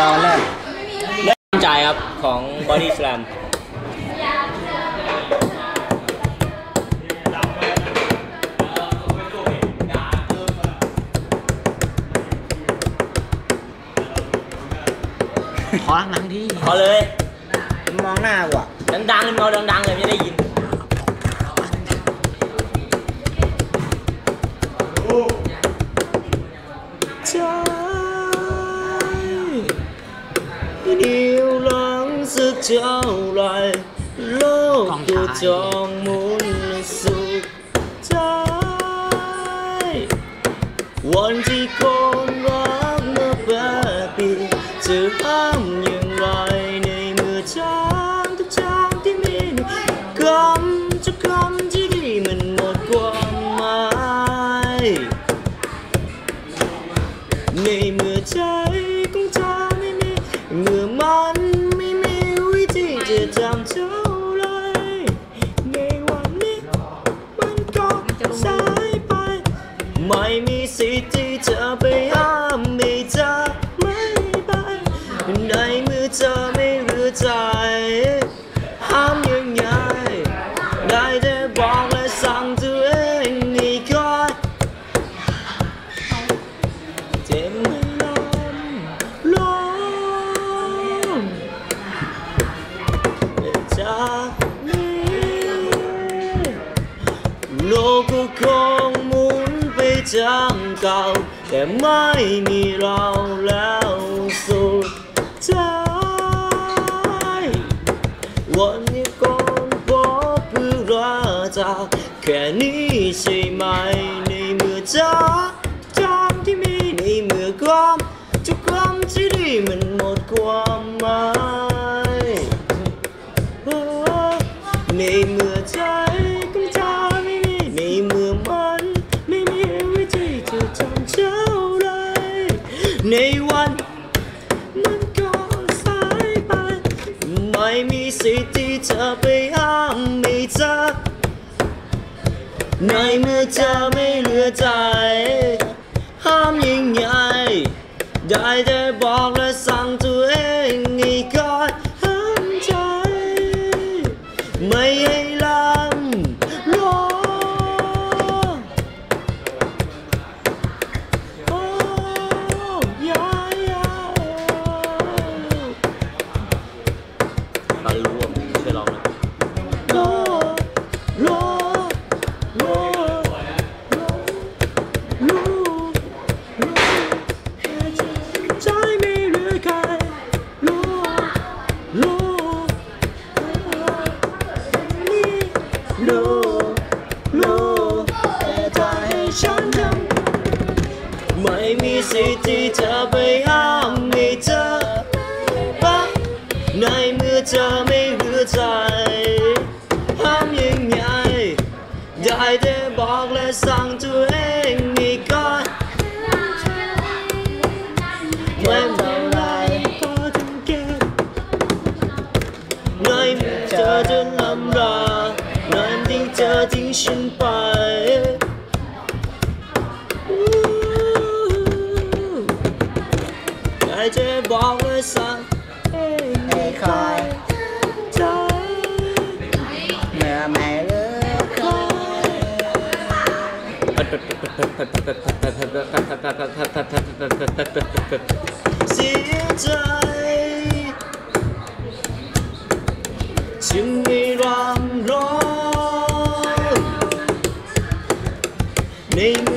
รอแรกมั่นใจครับของ Body Slam ขอหนังที่ขอเลย มองหน้าว่ะดังๆเลยเอาดังๆเลยไม่ได้ยิน trao lại lô Con của trai. trong muốn sụp trái วันที่คนรักเมื่อแปดปีจะห้ามอย่างไรในเมื่อจางทุก จะจำเท่าไรในวันนี้มันก็สายไป ไม่มีสิทธิ์ที่จะไปห้ามไม่จะไม่ไปในเมื่อเธอไม่เหลือใจห้ามยังไง ได้แต่บอก โลกก็คงหมุนไปจำเก่า แต่ไม่มีเราแล้วสุดท้ายวันนี้ก่อนพบเพื่อราจากแค่นี้ใช่ไหม ในวันมันก็สายไป ไม่มีสิทธิ์ที่จะไปห้ามไม่เธอในเมื่อเธอไม่เหลือใจ ห้ามยังไงได้แต่บอกและสั่งตัวเองให้คอยห้ามใจ ไม่ให้ ในเมื่อเธอไม่เหลือใจห้ามยังไง ได้แต่บอกและสั่งตัวเองนี่ก่อนไม่เป็นไรพอถึงแก่ในเมื่อเธอจะลำลานั้นที่เธอทิ้งฉันไปได้แต่บอกและสั่ง เสียใจจึง